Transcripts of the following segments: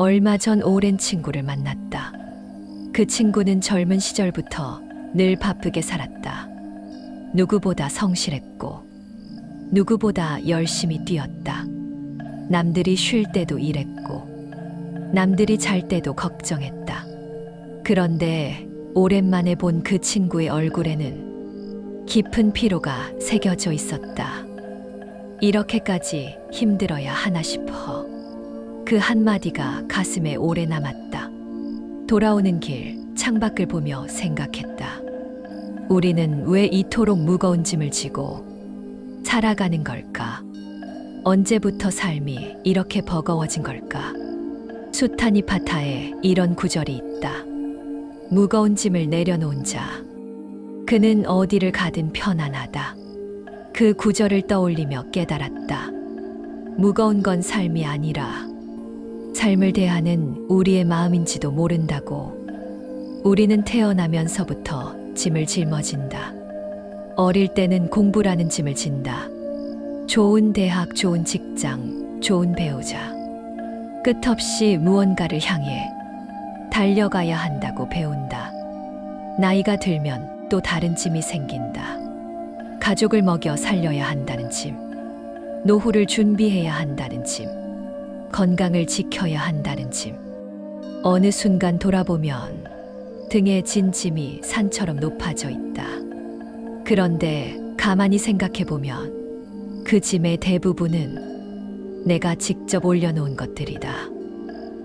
얼마 전 오랜 친구를 만났다. 그 친구는 젊은 시절부터 늘 바쁘게 살았다. 누구보다 성실했고, 누구보다 열심히 뛰었다. 남들이 쉴 때도 일했고, 남들이 잘 때도 걱정했다. 그런데 오랜만에 본 그 친구의 얼굴에는 깊은 피로가 새겨져 있었다. 이렇게까지 힘들어야 하나 싶어. 그 한마디가 가슴에 오래 남았다. 돌아오는 길 창밖을 보며 생각했다. 우리는 왜 이토록 무거운 짐을 지고 살아가는 걸까? 언제부터 삶이 이렇게 버거워진 걸까? 수타니 파타에 이런 구절이 있다. 무거운 짐을 내려놓은 자. 그는 어디를 가든 편안하다. 그 구절을 떠올리며 깨달았다. 무거운 건 삶이 아니라 삶을 대하는 우리의 마음인지도 모른다고. 우리는 태어나면서부터 짐을 짊어진다. 어릴 때는 공부라는 짐을 진다. 좋은 대학, 좋은 직장, 좋은 배우자. 끝없이 무언가를 향해 달려가야 한다고 배운다. 나이가 들면 또 다른 짐이 생긴다. 가족을 먹여 살려야 한다는 짐. 노후를 준비해야 한다는 짐. 건강을 지켜야 한다는 짐. 어느 순간 돌아보면 등에 진 짐이 산처럼 높아져 있다. 그런데 가만히 생각해 보면 그 짐의 대부분은 내가 직접 올려놓은 것들이다.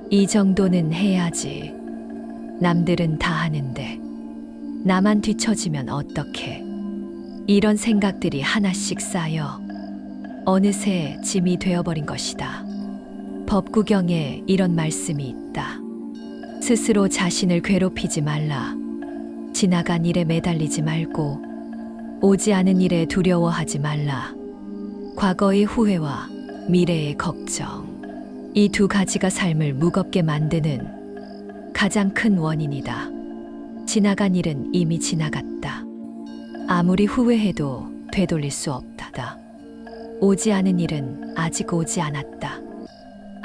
이 정도는 해야지. 남들은 다 하는데 나만 뒤처지면 어떡해. 이런 생각들이 하나씩 쌓여 어느새 짐이 되어버린 것이다. 법구경에 이런 말씀이 있다. 스스로 자신을 괴롭히지 말라. 지나간 일에 매달리지 말고 오지 않은 일에 두려워하지 말라. 과거의 후회와 미래의 걱정. 이 두 가지가 삶을 무겁게 만드는 가장 큰 원인이다. 지나간 일은 이미 지나갔다. 아무리 후회해도 되돌릴 수 없다다. 오지 않은 일은 아직 오지 않았다.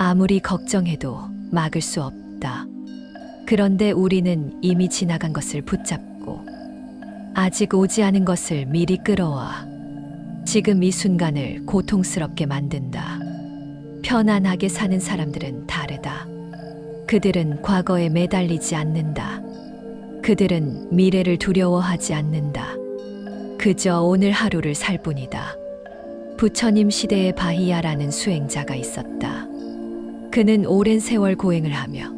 아무리 걱정해도 막을 수 없다. 그런데 우리는 이미 지나간 것을 붙잡고 아직 오지 않은 것을 미리 끌어와 지금 이 순간을 고통스럽게 만든다. 편안하게 사는 사람들은 다르다. 그들은 과거에 매달리지 않는다. 그들은 미래를 두려워하지 않는다. 그저 오늘 하루를 살 뿐이다. 부처님 시대의 바히야라는 수행자가 있었다. 그는 오랜 세월 고행을 하며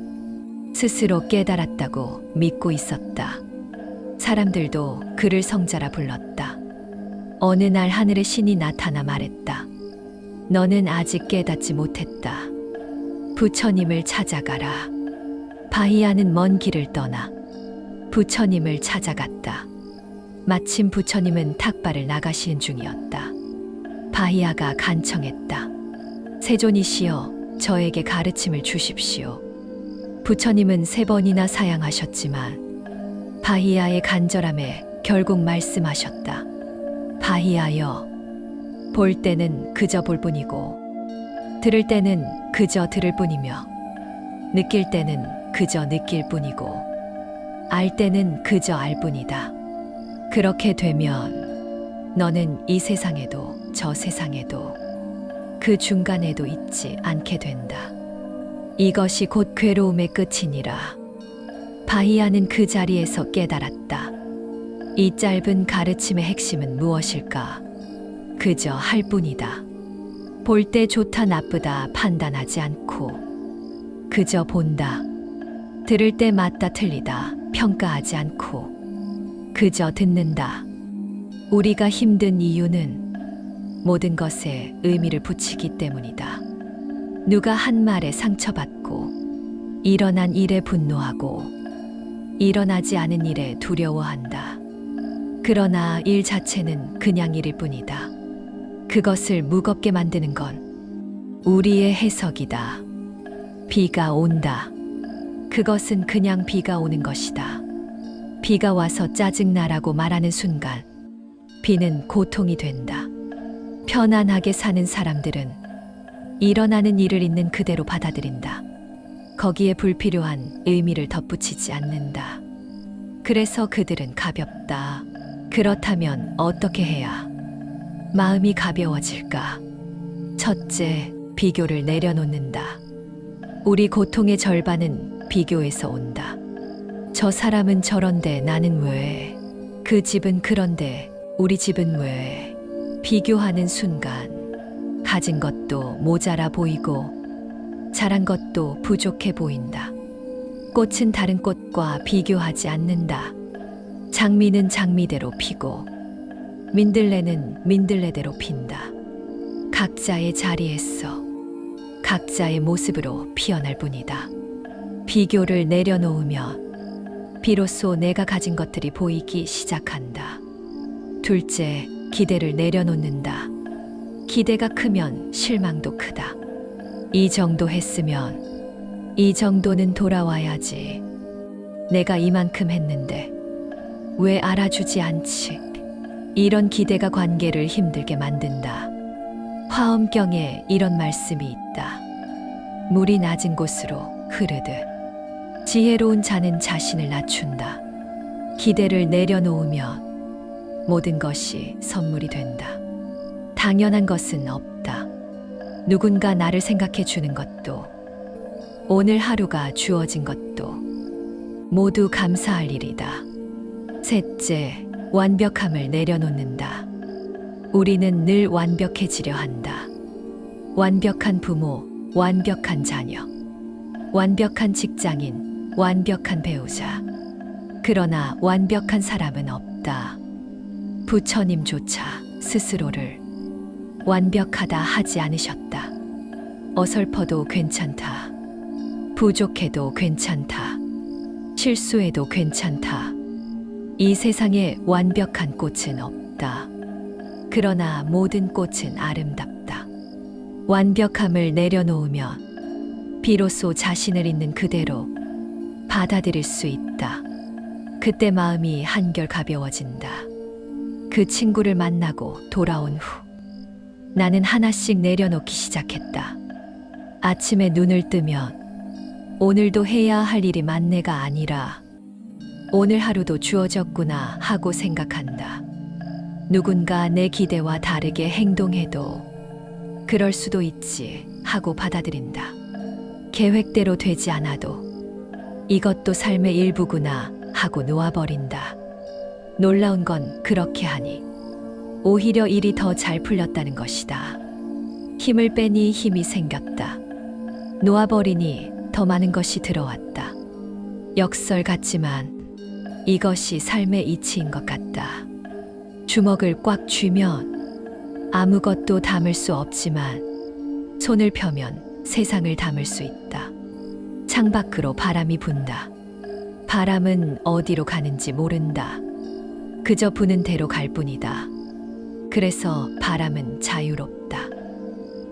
스스로 깨달았다고 믿고 있었다. 사람들도 그를 성자라 불렀다. 어느 날 하늘의 신이 나타나 말했다. 너는 아직 깨닫지 못했다. 부처님을 찾아가라. 바히야는 먼 길을 떠나 부처님을 찾아갔다. 마침 부처님은 탁발을 나가시는 중이었다. 바히야가 간청했다. 세존이시여, 저에게 가르침을 주십시오. 부처님은 세 번이나 사양하셨지만 바히야의 간절함에 결국 말씀하셨다. 바히야여, 볼 때는 그저 볼 뿐이고, 들을 때는 그저 들을 뿐이며, 느낄 때는 그저 느낄 뿐이고, 알 때는 그저 알 뿐이다. 그렇게 되면 너는 이 세상에도 저 세상에도 그 중간에도 있지 않게 된다. 이것이 곧 괴로움의 끝이니라. 바히야는 그 자리에서 깨달았다. 이 짧은 가르침의 핵심은 무엇일까? 그저 할 뿐이다. 볼 때 좋다 나쁘다 판단하지 않고 그저 본다. 들을 때 맞다 틀리다 평가하지 않고 그저 듣는다. 우리가 힘든 이유는 모든 것에 의미를 붙이기 때문이다. 누가 한 말에 상처받고 일어난 일에 분노하고 일어나지 않은 일에 두려워한다. 그러나 일 자체는 그냥 일일 뿐이다. 그것을 무겁게 만드는 건 우리의 해석이다. 비가 온다. 그것은 그냥 비가 오는 것이다. 비가 와서 짜증나라고 말하는 순간 비는 고통이 된다. 편안하게 사는 사람들은 일어나는 일을 있는 그대로 받아들인다. 거기에 불필요한 의미를 덧붙이지 않는다. 그래서 그들은 가볍다. 그렇다면 어떻게 해야 마음이 가벼워질까? 첫째, 비교를 내려놓는다. 우리 고통의 절반은 비교에서 온다. 저 사람은 저런데 나는 왜? 그 집은 그런데 우리 집은 왜? 비교하는 순간 가진 것도 모자라 보이고 잘한 것도 부족해 보인다. 꽃은 다른 꽃과 비교하지 않는다. 장미는 장미대로 피고 민들레는 민들레대로 핀다. 각자의 자리에서 각자의 모습으로 피어날 뿐이다. 비교를 내려놓으면 비로소 내가 가진 것들이 보이기 시작한다. 둘째, 기대를 내려놓는다. 기대가 크면 실망도 크다. 이 정도 했으면 이 정도는 돌아와야지. 내가 이만큼 했는데 왜 알아주지 않지? 이런 기대가 관계를 힘들게 만든다. 화엄경에 이런 말씀이 있다. 물이 낮은 곳으로 흐르듯 지혜로운 자는 자신을 낮춘다. 기대를 내려놓으면 모든 것이 선물이 된다. 당연한 것은 없다. 누군가 나를 생각해 주는 것도 오늘 하루가 주어진 것도 모두 감사할 일이다. 셋째, 완벽함을 내려놓는다. 우리는 늘 완벽해지려 한다. 완벽한 부모, 완벽한 자녀, 완벽한 직장인, 완벽한 배우자. 그러나 완벽한 사람은 없다. 부처님조차 스스로를 완벽하다 하지 않으셨다. 어설퍼도 괜찮다. 부족해도 괜찮다. 실수해도 괜찮다. 이 세상에 완벽한 꽃은 없다. 그러나 모든 꽃은 아름답다. 완벽함을 내려놓으면 비로소 자신을 있는 그대로 받아들일 수 있다. 그때 마음이 한결 가벼워진다. 그 친구를 만나고 돌아온 후 나는 하나씩 내려놓기 시작했다. 아침에 눈을 뜨면 오늘도 해야 할 일이 만내가 아니라 오늘 하루도 주어졌구나 하고 생각한다. 누군가 내 기대와 다르게 행동해도 그럴 수도 있지 하고 받아들인다. 계획대로 되지 않아도 이것도 삶의 일부구나 하고 놓아버린다. 놀라운 건 그렇게 하니 오히려 일이 더 잘 풀렸다는 것이다. 힘을 빼니 힘이 생겼다. 놓아버리니 더 많은 것이 들어왔다. 역설 같지만 이것이 삶의 이치인 것 같다. 주먹을 꽉 쥐면 아무것도 담을 수 없지만 손을 펴면 세상을 담을 수 있다. 창밖으로 바람이 분다. 바람은 어디로 가는지 모른다. 그저 부는 대로 갈 뿐이다. 그래서 바람은 자유롭다.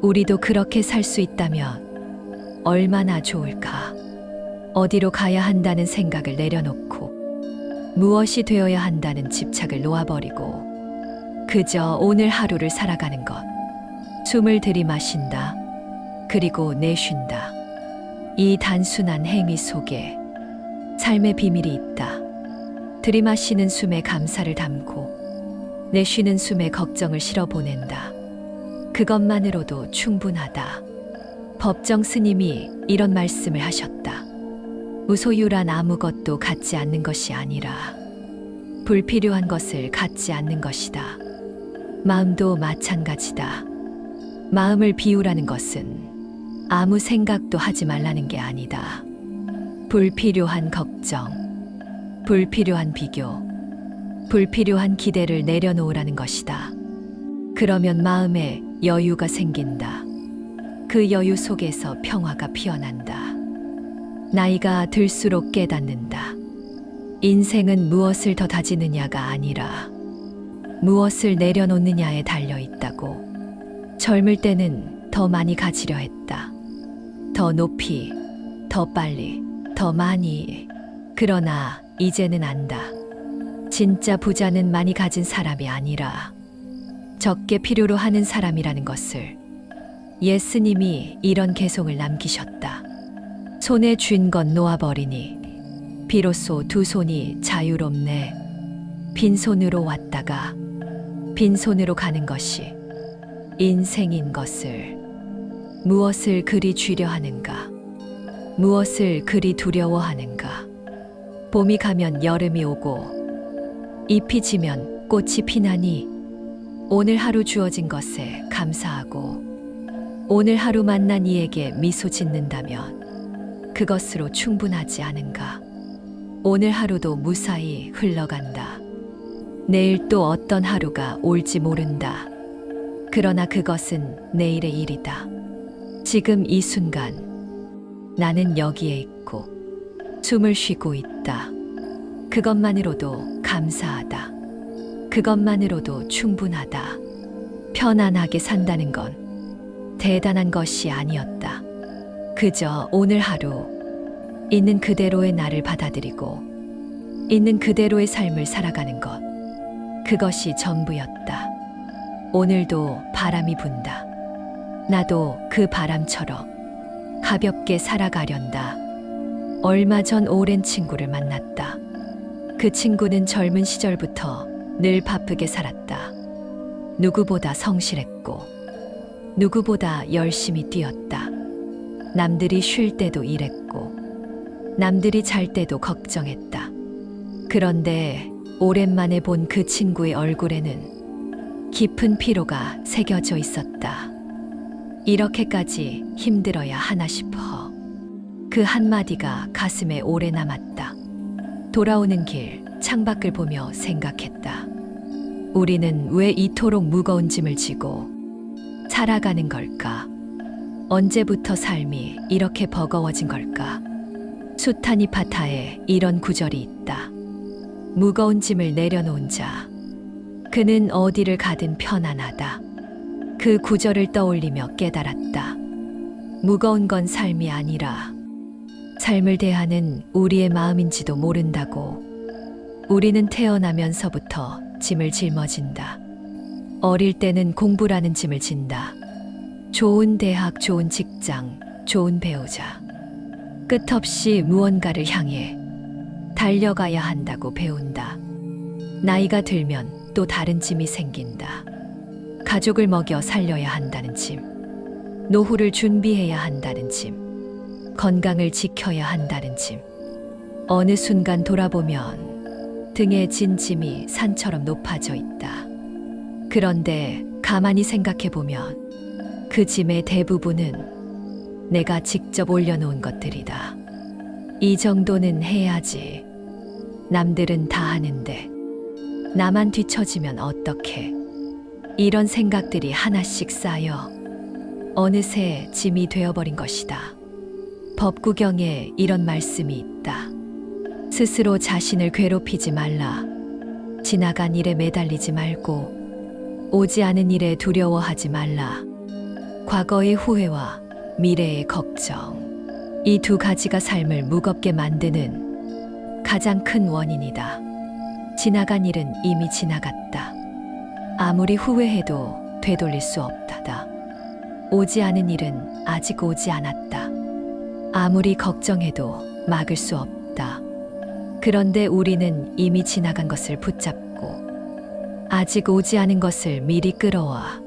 우리도 그렇게 살 수 있다면 얼마나 좋을까. 어디로 가야 한다는 생각을 내려놓고 무엇이 되어야 한다는 집착을 놓아버리고 그저 오늘 하루를 살아가는 것. 숨을 들이마신다. 그리고 내쉰다. 이 단순한 행위 속에 삶의 비밀이 있다. 들이마시는 숨에 감사를 담고 내쉬는 숨에 걱정을 실어 보낸다. 그것만으로도 충분하다. 법정 스님이 이런 말씀을 하셨다. 무소유란 아무것도 갖지 않는 것이 아니라 불필요한 것을 갖지 않는 것이다. 마음도 마찬가지다. 마음을 비우라는 것은 아무 생각도 하지 말라는 게 아니다. 불필요한 걱정, 불필요한 비교, 불필요한 기대를 내려놓으라는 것이다. 그러면 마음에 여유가 생긴다. 그 여유 속에서 평화가 피어난다. 나이가 들수록 깨닫는다. 인생은 무엇을 더 다지느냐가 아니라 무엇을 내려놓느냐에 달려 있다고. 젊을 때는 더 많이 가지려 했다. 더 높이, 더 빨리, 더 많이. 그러나 이제는 안다. 진짜 부자는 많이 가진 사람이 아니라 적게 필요로 하는 사람이라는 것을 예스님이 이런 개송을 남기셨다. 손에 쥔 건 놓아버리니 비로소 두 손이 자유롭네. 빈손으로 왔다가 빈손으로 가는 것이 인생인 것을 무엇을 그리 쥐려 하는가? 무엇을 그리 두려워하는가? 봄이 가면 여름이 오고 잎이 지면 꽃이 피나니 오늘 하루 주어진 것에 감사하고 오늘 하루 만난 이에게 미소 짓는다면 그것으로 충분하지 않은가? 오늘 하루도 무사히 흘러간다. 내일 또 어떤 하루가 올지 모른다. 그러나 그것은 내일의 일이다. 지금 이 순간 나는 여기에 있고 숨을 쉬고 있다. 그것만으로도 감사하다. 그것만으로도 충분하다. 편안하게 산다는 건 대단한 것이 아니었다. 그저 오늘 하루 있는 그대로의 나를 받아들이고 있는 그대로의 삶을 살아가는 것. 그것이 전부였다. 오늘도 바람이 분다. 나도 그 바람처럼 가볍게 살아가련다. 얼마 전 오랜 친구를 만났다. 그 친구는 젊은 시절부터 늘 바쁘게 살았다. 누구보다 성실했고, 누구보다 열심히 뛰었다. 남들이 쉴 때도 일했고, 남들이 잘 때도 걱정했다. 그런데 오랜만에 본 그 친구의 얼굴에는 깊은 피로가 새겨져 있었다. 이렇게까지 힘들어야 하나 싶어. 그 한마디가 가슴에 오래 남았다. 돌아오는 길 창밖을 보며 생각했다. 우리는 왜 이토록 무거운 짐을 지고 살아가는 걸까? 언제부터 삶이 이렇게 버거워진 걸까? 이 바타에 이런 구절이 있다. 무거운 짐을 내려놓은 자. 그는 어디를 가든 편안하다. 그 구절을 떠올리며 깨달았다. 무거운 건 삶이 아니라 삶을 대하는 우리의 마음인지도 모른다고. 우리는 태어나면서부터 짐을 짊어진다. 어릴 때는 공부라는 짐을 진다. 좋은 대학, 좋은 직장, 좋은 배우자. 끝없이 무언가를 향해 달려가야 한다고 배운다. 나이가 들면 또 다른 짐이 생긴다. 가족을 먹여 살려야 한다는 짐. 노후를 준비해야 한다는 짐. 건강을 지켜야 한다는 짐. 어느 순간 돌아보면 등에 진 짐이 산처럼 높아져 있다. 그런데 가만히 생각해 보면 그 짐의 대부분은 내가 직접 올려놓은 것들이다. 이 정도는 해야지. 남들은 다 하는데 나만 뒤처지면 어떡해. 이런 생각들이 하나씩 쌓여 어느새 짐이 되어버린 것이다. 법구경에 이런 말씀이 있다. 스스로 자신을 괴롭히지 말라. 지나간 일에 매달리지 말고 오지 않은 일에 두려워하지 말라. 과거의 후회와 미래의 걱정. 이 두 가지가 삶을 무겁게 만드는 가장 큰 원인이다. 지나간 일은 이미 지나갔다. 아무리 후회해도 되돌릴 수 없다. 오지 않은 일은 아직 오지 않았다. 아무리 걱정해도 막을 수 없다. 그런데 우리는 이미 지나간 것을 붙잡고 아직 오지 않은 것을 미리 끌어와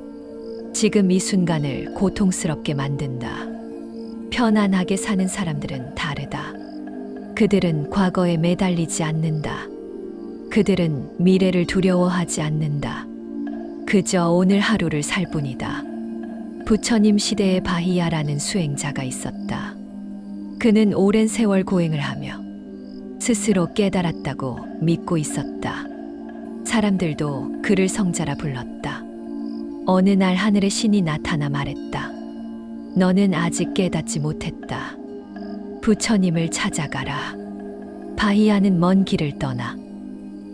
지금 이 순간을 고통스럽게 만든다. 편안하게 사는 사람들은 다르다. 그들은 과거에 매달리지 않는다. 그들은 미래를 두려워하지 않는다. 그저 오늘 하루를 살 뿐이다. 부처님 시대의 바히야라는 수행자가 있었다. 그는 오랜 세월 고행을 하며 스스로 깨달았다고 믿고 있었다. 사람들도 그를 성자라 불렀다. 어느 날 하늘의 신이 나타나 말했다. 너는 아직 깨닫지 못했다. 부처님을 찾아가라. 바히야는 먼 길을 떠나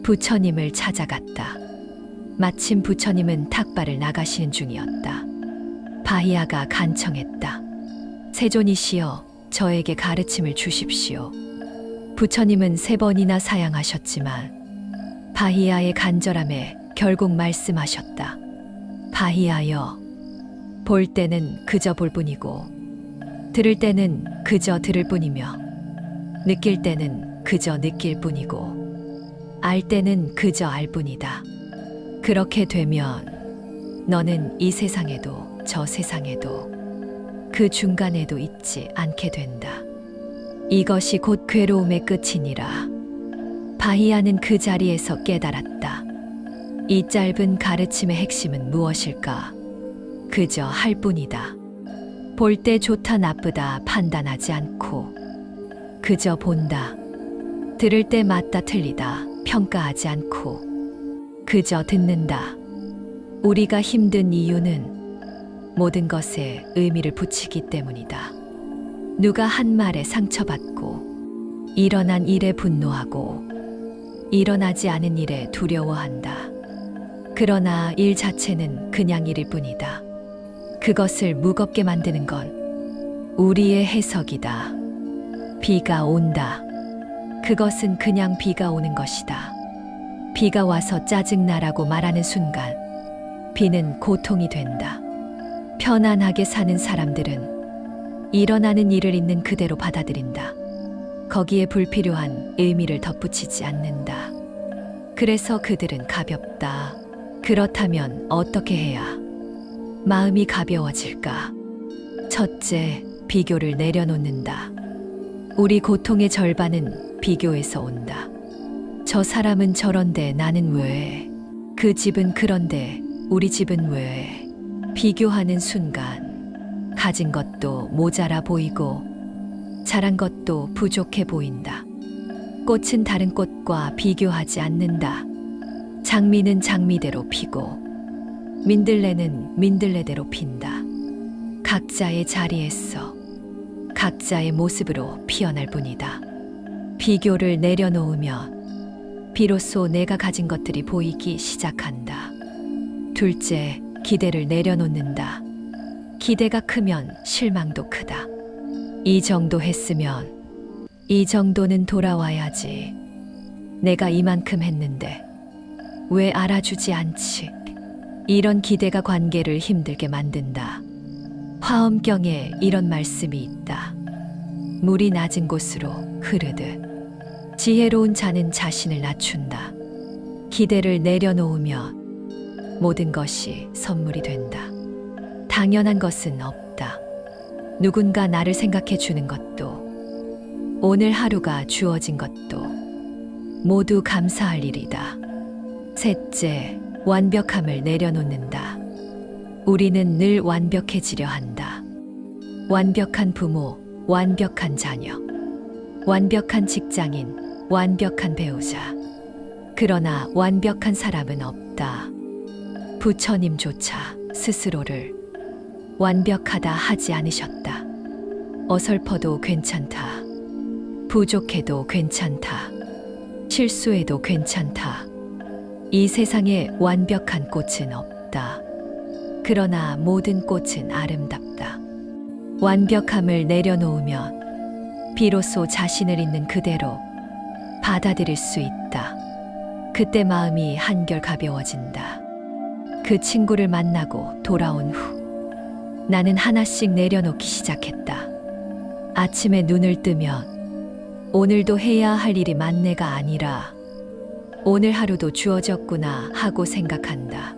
부처님을 찾아갔다. 마침 부처님은 탁발을 나가시는 중이었다. 바히야가 간청했다. 세존이시여, 저에게 가르침을 주십시오. 부처님은 세 번이나 사양하셨지만 바히야의 간절함에 결국 말씀하셨다. 바히야여, 볼 때는 그저 볼 뿐이고 들을 때는 그저 들을 뿐이며 느낄 때는 그저 느낄 뿐이고 알 때는 그저 알 뿐이다. 그렇게 되면 너는 이 세상에도 저 세상에도 그 중간에도 있지 않게 된다. 이것이 곧 괴로움의 끝이니라. 바히아는 그 자리에서 깨달았다. 이 짧은 가르침의 핵심은 무엇일까? 그저 할 뿐이다. 볼 때 좋다 나쁘다 판단하지 않고 그저 본다. 들을 때 맞다 틀리다 평가하지 않고 그저 듣는다. 우리가 힘든 이유는 모든 것에 의미를 붙이기 때문이다. 누가 한 말에 상처받고 일어난 일에 분노하고 일어나지 않은 일에 두려워한다. 그러나 일 자체는 그냥 일일 뿐이다. 그것을 무겁게 만드는 건 우리의 해석이다. 비가 온다. 그것은 그냥 비가 오는 것이다. 비가 와서 짜증나라고 말하는 순간 비는 고통이 된다. 편안하게 사는 사람들은 일어나는 일을 있는 그대로 받아들인다. 거기에 불필요한 의미를 덧붙이지 않는다. 그래서 그들은 가볍다. 그렇다면 어떻게 해야 마음이 가벼워질까? 첫째, 비교를 내려놓는다. 우리 고통의 절반은 비교에서 온다. 저 사람은 저런데 나는 왜? 그 집은 그런데 우리 집은 왜? 비교하는 순간 가진 것도 모자라 보이고 잘한 것도 부족해 보인다. 꽃은 다른 꽃과 비교하지 않는다. 장미는 장미대로 피고 민들레는 민들레대로 핀다. 각자의 자리에서 각자의 모습으로 피어날 뿐이다. 비교를 내려놓으면 비로소 내가 가진 것들이 보이기 시작한다. 둘째, 기대를 내려놓는다. 기대가 크면 실망도 크다. 이 정도 했으면 이 정도는 돌아와야지. 내가 이만큼 했는데 왜 알아주지 않지? 이런 기대가 관계를 힘들게 만든다. 화엄경에 이런 말씀이 있다. 물이 낮은 곳으로 흐르듯 지혜로운 자는 자신을 낮춘다. 기대를 내려놓으면 모든 것이 선물이 된다. 당연한 것은 없다. 누군가 나를 생각해 주는 것도 오늘 하루가 주어진 것도 모두 감사할 일이다. 셋째, 완벽함을 내려놓는다. 우리는 늘 완벽해지려 한다. 완벽한 부모, 완벽한 자녀, 완벽한 직장인, 완벽한 배우자. 그러나 완벽한 사람은 없다. 부처님조차 스스로를 완벽하다 하지 않으셨다. 어설퍼도 괜찮다. 부족해도 괜찮다. 실수해도 괜찮다. 이 세상에 완벽한 꽃은 없다. 그러나 모든 꽃은 아름답다. 완벽함을 내려놓으면 비로소 자신을 있는 그대로 받아들일 수 있다. 그때 마음이 한결 가벼워진다. 그 친구를 만나고 돌아온 후 나는 하나씩 내려놓기 시작했다. 아침에 눈을 뜨면 오늘도 해야 할 일이 만내가 아니라 오늘 하루도 주어졌구나 하고 생각한다.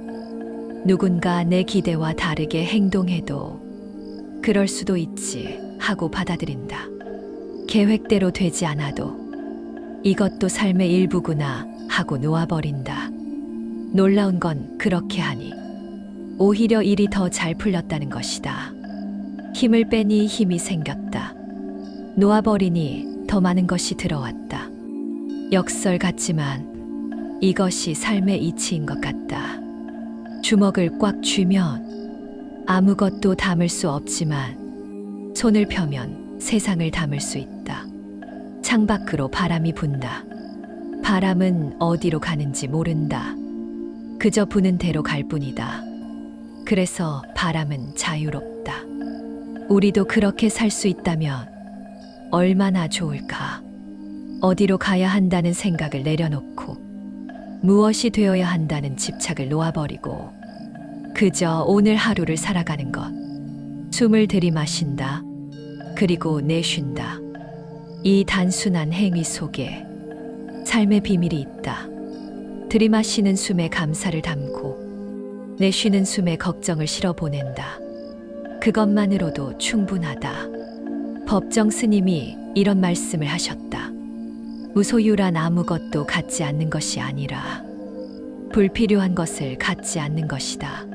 누군가 내 기대와 다르게 행동해도 그럴 수도 있지 하고 받아들인다. 계획대로 되지 않아도 이것도 삶의 일부구나 하고 놓아버린다. 놀라운 건 그렇게 하니 오히려 일이 더 잘 풀렸다는 것이다. 힘을 빼니 힘이 생겼다. 놓아버리니 더 많은 것이 들어왔다. 역설 같지만 이것이 삶의 이치인 것 같다. 주먹을 꽉 쥐면 아무것도 담을 수 없지만 손을 펴면 세상을 담을 수 있다. 창밖으로 바람이 분다. 바람은 어디로 가는지 모른다. 그저 부는 대로 갈 뿐이다. 그래서 바람은 자유롭다. 우리도 그렇게 살 수 있다면 얼마나 좋을까. 어디로 가야 한다는 생각을 내려놓고 무엇이 되어야 한다는 집착을 놓아버리고 그저 오늘 하루를 살아가는 것. 숨을 들이마신다. 그리고 내쉰다. 이 단순한 행위 속에 삶의 비밀이 있다. 들이마시는 숨에 감사를 담고 내쉬는 숨에 걱정을 실어 보낸다. 그것만으로도 충분하다. 법정 스님이 이런 말씀을 하셨다. 무소유란 아무것도 갖지 않는 것이 아니라 불필요한 것을 갖지 않는 것이다.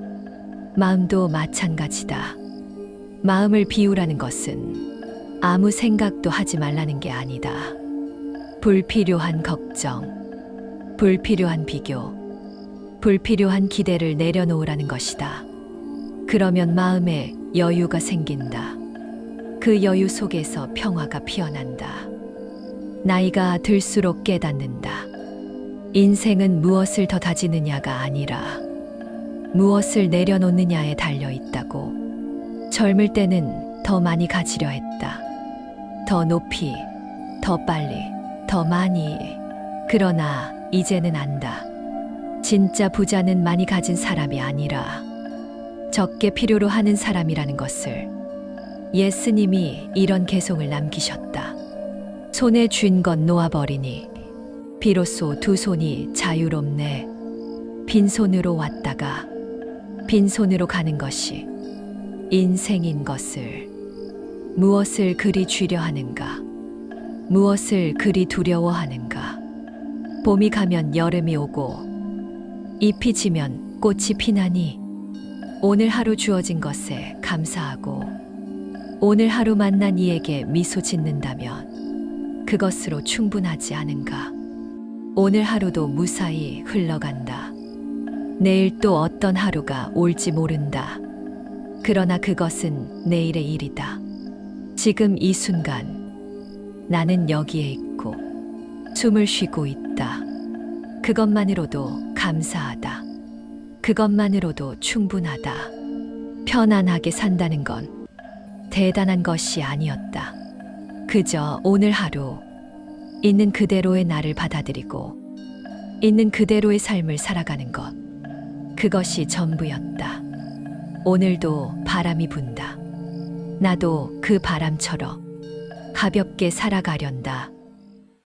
마음도 마찬가지다. 마음을 비우라는 것은 아무 생각도 하지 말라는 게 아니다. 불필요한 걱정, 불필요한 비교, 불필요한 기대를 내려놓으라는 것이다. 그러면 마음에 여유가 생긴다. 그 여유 속에서 평화가 피어난다. 나이가 들수록 깨닫는다. 인생은 무엇을 더 다지느냐가 아니라 무엇을 내려놓느냐에 달려 있다고. 젊을 때는 더 많이 가지려 했다. 더 높이, 더 빨리, 더 많이. 그러나 이제는 안다. 진짜 부자는 많이 가진 사람이 아니라 적게 필요로 하는 사람이라는 것을 예스님이 이런 개송을 남기셨다. 손에 쥔 건 놓아버리니 비로소 두 손이 자유롭네. 빈손으로 왔다가 빈손으로 가는 것이 인생인 것을 무엇을 그리 쥐려 하는가? 무엇을 그리 두려워하는가? 봄이 가면 여름이 오고 잎이 지면 꽃이 피나니 오늘 하루 주어진 것에 감사하고 오늘 하루 만난 이에게 미소 짓는다면 그것으로 충분하지 않은가? 오늘 하루도 무사히 흘러간다. 내일 또 어떤 하루가 올지 모른다. 그러나 그것은 내일의 일이다. 지금 이 순간 나는 여기에 있고 숨을 쉬고 있다. 그것만으로도 감사하다. 그것만으로도 충분하다. 편안하게 산다는 건 대단한 것이 아니었다. 그저 오늘 하루 있는 그대로의 나를 받아들이고 있는 그대로의 삶을 살아가는 것. 그것이 전부였다. 오늘도 바람이 분다. 나도 그 바람처럼 가볍게 살아가련다.